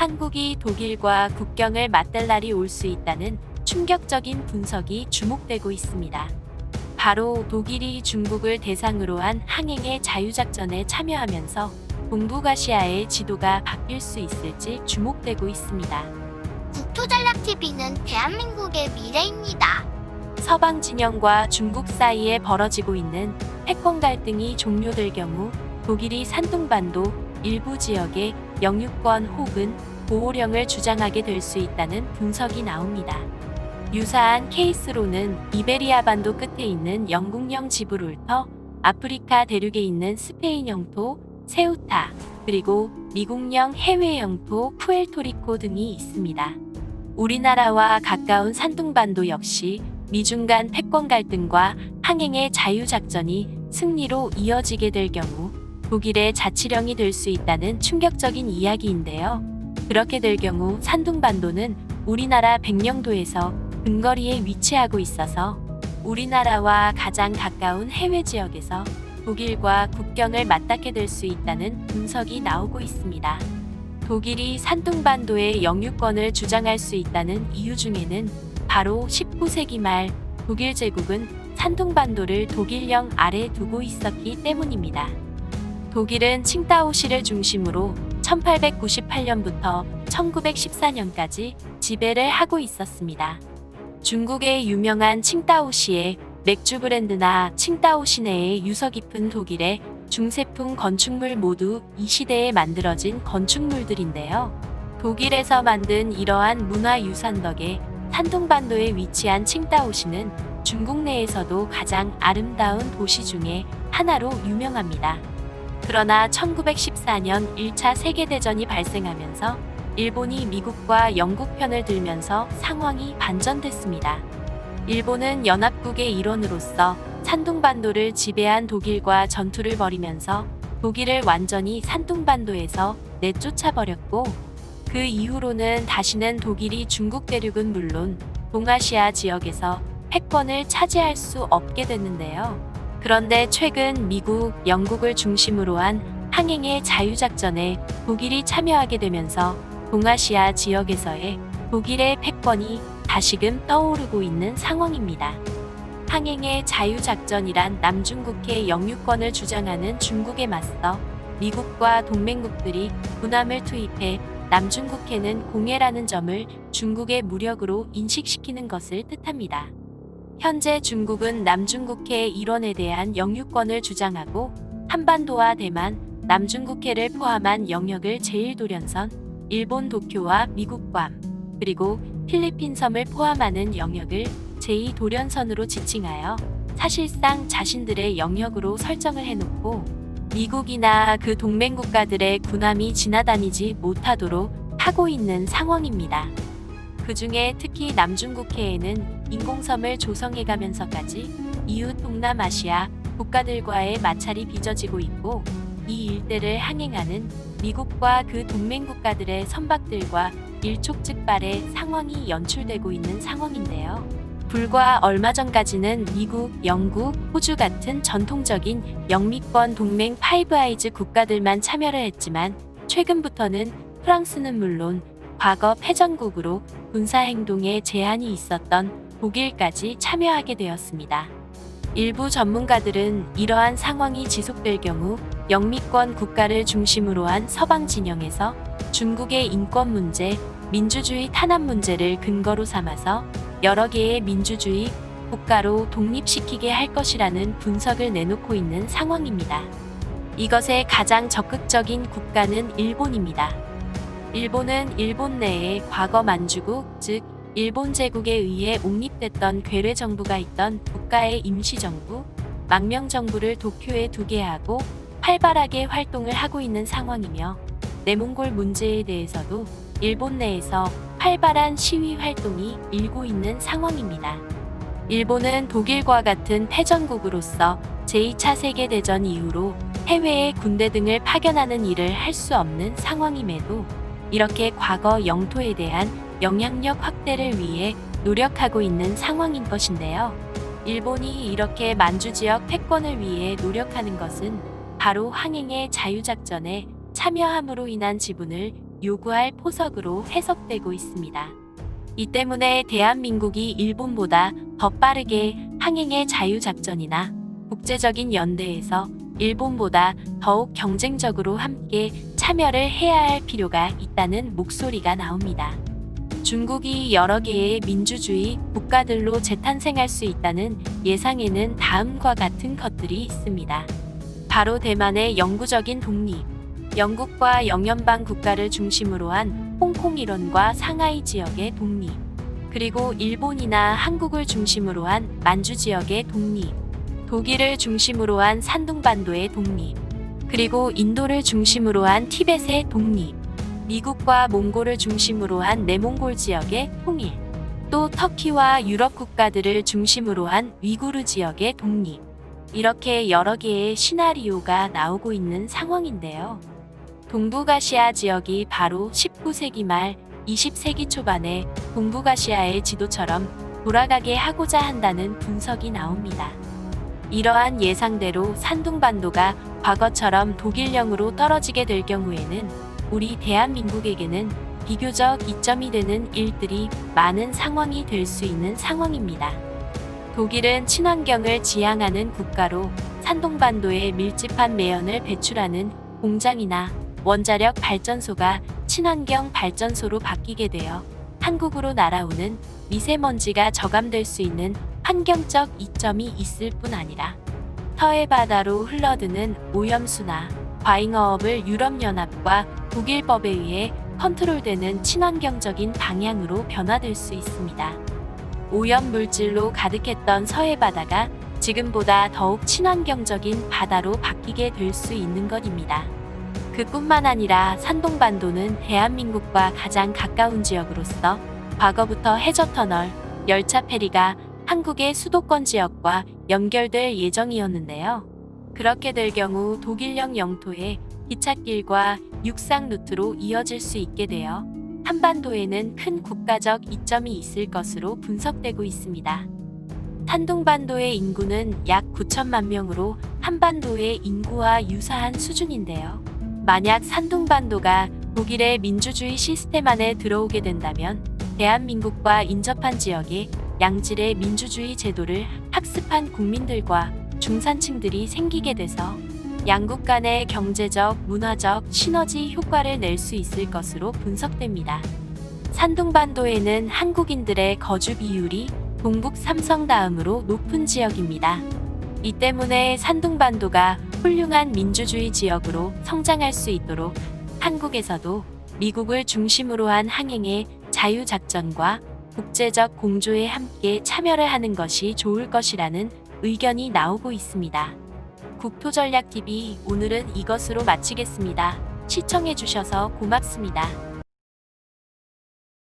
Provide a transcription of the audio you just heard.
한국이 독일과 국경을 맞댈 날이 올 수 있다는 충격적인 분석이 주목되고 있습니다. 바로 독일이 중국을 대상으로 한 항행의 자유작전에 참여하면서 동북아시아의 지도가 바뀔 수 있을지 주목되고 있습니다. 국토전략TV는 대한민국의 미래입니다. 서방 진영과 중국 사이에 벌어지고 있는 패권 갈등이 종료될 경우 독일이 산둥반도 일부 지역에 영유권 혹은 보호령을 주장하게 될 수 있다는 분석이 나옵니다. 유사한 케이스로는 이베리아 반도 끝에 있는 영국령 지브롤터, 아프리카 대륙에 있는 스페인 영토, 세우타, 그리고 미국령 해외 영토 푸에르토리코 등이 있습니다. 우리나라와 가까운 산둥반도 역시 미중 간 패권 갈등과 항행의 자유작전이 승리로 이어지게 될 경우 독일의 자치령이 될 수 있다는 충격적인 이야기인데요. 그렇게 될 경우 산둥반도는 우리나라 백령도에서 근거리에 위치하고 있어서 우리나라와 가장 가까운 해외 지역에서 독일과 국경을 맞닿게 될 수 있다는 분석이 나오고 있습니다. 독일이 산둥반도의 영유권을 주장할 수 있다는 이유 중에는 바로 19세기 말 독일 제국은 산둥반도를 독일 령 아래 두고 있었기 때문입니다. 독일은 칭다오시를 중심으로 1898년부터 1914년까지 지배를 하고 있었습니다. 중국의 유명한 칭다오시의 맥주 브랜드나 칭다오 시 내의 유서 깊은 독일의 중세풍 건축물 모두 이 시대에 만들어진 건축물들인데요. 독일에서 만든 이러한 문화유산 덕에 산둥반도에 위치한 칭다오시는 중국 내에서도 가장 아름다운 도시 중에 하나로 유명합니다. 그러나 1914년 1차 세계대전이 발생하면서 일본이 미국과 영국 편을 들면서 상황이 반전됐습니다. 일본은 연합국의 일원으로서 산둥반도를 지배한 독일과 전투를 벌이면서 독일을 완전히 산둥반도에서 내쫓아 버렸고 그 이후로는 다시는 독일이 중국 대륙은 물론 동아시아 지역에서 패권을 차지할 수 없게 됐는데요. 그런데 최근 미국, 영국을 중심으로 한 항행의 자유작전에 독일이 참여하게 되면서 동아시아 지역에서의 독일의 패권이 다시금 떠오르고 있는 상황입니다. 항행의 자유작전이란 남중국해 영유권을 주장하는 중국에 맞서 미국과 동맹국들이 군함을 투입해 남중국해는 공해라는 점을 중국의 무력으로 인식시키는 것을 뜻합니다. 현재 중국은 남중국해의 일원에 대한 영유권을 주장하고 한반도와 대만, 남중국해를 포함한 영역을 제1도련선, 일본 도쿄와 미국 괌, 그리고 필리핀 섬을 포함하는 영역을 제2도련선으로 지칭하여 사실상 자신들의 영역으로 설정을 해놓고 미국이나 그 동맹 국가들의 군함이 지나다니지 못하도록 하고 있는 상황입니다. 그 중에 특히 남중국해에는 인공섬을 조성해 가면서까지 이웃 동남아시아 국가들과의 마찰이 빚어지고 있고 이 일대를 항행하는 미국과 그 동맹 국가들의 선박들과 일촉즉발의 상황이 연출되고 있는 상황인데요. 불과 얼마 전까지는 미국, 영국, 호주 같은 전통적인 영미권 동맹 파이브 아이즈 국가들만 참여를 했지만 최근부터는 프랑스는 물론 과거 패전국으로 군사행동에 제한이 있었던 독일까지 참여하게 되었습니다. 일부 전문가들은 이러한 상황이 지속될 경우 영미권 국가를 중심으로 한 서방 진영에서 중국의 인권 문제, 민주주의 탄압 문제를 근거로 삼아서 여러 개의 민주주의 국가로 독립시키게 할 것이라는 분석을 내놓고 있는 상황입니다. 이것의 가장 적극적인 국가는 일본입니다. 일본은 일본 내에 과거 만주국, 즉 일본 제국에 의해 옹립됐던 괴뢰 정부가 있던 국가의 임시정부, 망명 정부를 도쿄에 두게 하고 활발하게 활동을 하고 있는 상황이며 내몽골 문제에 대해서도 일본 내에서 활발한 시위 활동이 일고 있는 상황입니다. 일본은 독일과 같은 패전국으로서 제2차 세계대전 이후로 해외에 군대 등을 파견하는 일을 할 수 없는 상황임에도 이렇게 과거 영토에 대한 영향력 확대를 위해 노력하고 있는 상황인 것인데요. 일본이 이렇게 만주 지역 패권을 위해 노력하는 것은 바로 항행의 자유작전에 참여함으로 인한 지분을 요구할 포석으로 해석되고 있습니다. 이 때문에 대한민국이 일본보다 더 빠르게 항행의 자유작전이나 국제적인 연대에서 일본보다 더욱 경쟁적으로 함께 참여를 해야 할 필요가 있다는 목소리가 나옵니다. 중국이 여러 개의 민주주의 국가들로 재탄생할 수 있다는 예상에는 다음과 같은 것들이 있습니다. 바로 대만의 영구적인 독립, 영국과 영연방 국가를 중심으로 한 홍콩 일원과 상하이 지역의 독립, 그리고 일본이나 한국을 중심으로 한 만주 지역의 독립, 독일을 중심으로 한 산둥반도의 독립, 그리고 인도를 중심으로 한 티벳의 독립, 미국과 몽골을 중심으로 한 내몽골 지역의 통일, 또 터키와 유럽 국가들을 중심으로 한 위구르 지역의 독립. 이렇게 여러 개의 시나리오가 나오고 있는 상황인데요. 동북아시아 지역이 바로 19세기 말 20세기 초반에 동북아시아의 지도처럼 돌아가게 하고자 한다는 분석이 나옵니다. 이러한 예상대로 산둥반도가 과거처럼 독일령으로 떨어지게 될 경우에는 우리 대한민국에게는 비교적 이점이 되는 일들이 많은 상황이 될 수 있는 상황입니다. 독일은 친환경을 지향하는 국가로 산동반도에 밀집한 매연을 배출하는 공장이나 원자력 발전소가 친환경 발전소로 바뀌게 되어 한국으로 날아오는 미세먼지가 저감될 수 있는 환경적 이점이 있을 뿐 아니라 서해 바다로 흘러드는 오염수나 과잉어업을 유럽연합과 독일법에 의해 컨트롤되는 친환경적인 방향으로 변화될 수 있습니다. 오염 물질로 가득했던 서해 바다가 지금보다 더욱 친환경적인 바다로 바뀌게 될 수 있는 것입니다. 그뿐만 아니라 산동반도는 대한민국과 가장 가까운 지역으로서 과거부터 해저터널, 열차 페리가 한국의 수도권 지역과 연결될 예정이었는데요. 그렇게 될 경우 독일령 영토의 기찻길과 육상 루트로 이어질 수 있게 되어 한반도에는 큰 국가적 이점이 있을 것으로 분석되고 있습니다. 산둥반도의 인구는 약 9천만 명으로 한반도의 인구와 유사한 수준인데요. 만약 산둥반도가 독일의 민주주의 시스템 안에 들어오게 된다면 대한민국과 인접한 지역에 양질의 민주주의 제도를 학습한 국민들과 중산층들이 생기게 돼서 양국 간의 경제적, 문화적 시너지 효과를 낼 수 있을 것으로 분석됩니다. 산둥반도에는 한국인들의 거주 비율이 동북 삼성 다음으로 높은 지역입니다. 이 때문에 산둥반도가 훌륭한 민주주의 지역으로 성장할 수 있도록 한국에서도 미국을 중심으로 한 항행의 자유작전과 국제적 공조에 함께 참여를 하는 것이 좋을 것이라는 의견이 나오고 있습니다. 국토전략TV 오늘은 이것으로 마치겠습니다. 시청해주셔서 고맙습니다.